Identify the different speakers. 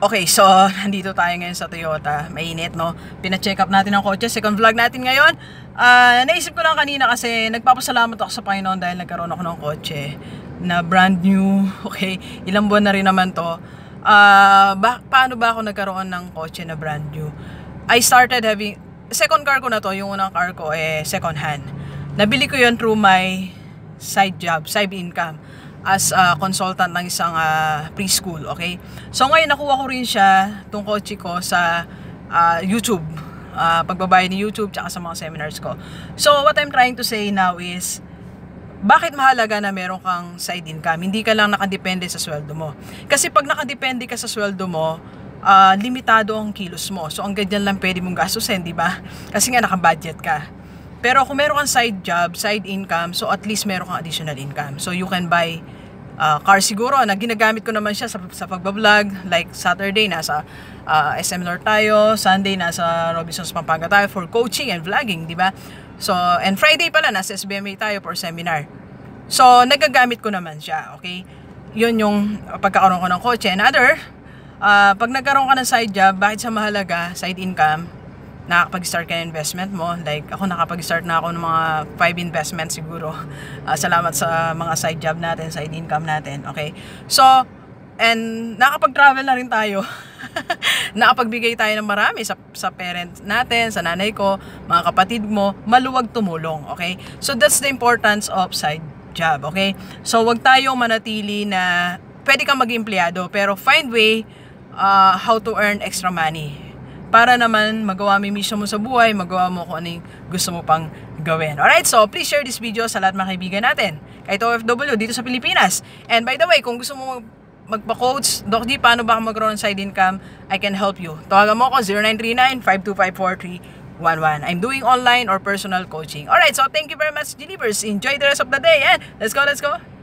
Speaker 1: Okay, so nandito tayo ngayon sa Toyota. Mainit, no? Pina-check up natin ang kotse. Second vlog natin ngayon. Ah, naisip ko lang kanina kasi nagpapasalamat ako sa Panginoon dahil nagkaroon ako ng kotse na brand new. Okay, ilang buwan na rin naman to. Ah, ba- paano ba ako nagkaroon ng kotse na brand new? I started having second car ko na to, yung unang car ko eh second hand. Nabili ko 'yon through my side job, side income as a consultant ng isang ah, preschool, okay? So ngayon nakuha ko rin siya, tong kotse ko sa ah, YouTube, ah, pagbabayad ni YouTube tsaka sa mga seminars ko. So what I'm trying to say now is, bakit mahalaga na meron kang side income? Hindi ka lang nakadepende sa sweldo mo. Kasi pag nakadepende ka sa sweldo mo, ah, limitado ang kilos mo. So ang ganyan lang pwede mong gastusin, di ba? Kasi nga naka-budget ka. Pero kung meron kang side job, side income, so at least meron kang additional income. So you can buy uh, car siguro na ginagamit ko naman siya sa, sa pagbablog. Like Saturday, nasa uh, SM North tayo. Sunday, nasa Robinsons Pampanga tayo for coaching and vlogging, di ba? So, and Friday pala, nasa SBMA tayo for seminar. So, nagagamit ko naman siya, okay? Yun yung pagkakaroon ko ng kotse. Another, uh, pag nagkaroon ka ng side job, bakit sa mahalaga, side income, nakakapag-start ka ng investment mo. Like, ako nakapag-start na ako ng mga 5 investments siguro. Ah, salamat sa mga side job natin, side income natin. Okay? So, and nakapag-travel na rin tayo. Nakapagbigay tayo ng marami sa, sa parents natin, sa nanay ko, mga kapatid mo, maluwag tumulong. Okay? So, that's the importance of side job. Okay? So, wag tayong manatili na pwede kang maging empleyado, pero find way uh, how to earn extra money para naman magawa mo yung mission mo sa buhay, magawa mo kung ano gusto mo pang gawin. Alright, so please share this video sa lahat mga kaibigan natin. Kahit OFW dito sa Pilipinas. And by the way, kung gusto mo magpa-coach, Doc G, paano ba mag-grow ng side income? I can help you. Tawagan mo ako 0939-525-4311. I'm doing online or personal coaching. Alright, so thank you very much, Delivers. Enjoy the rest of the day and let's go, let's go!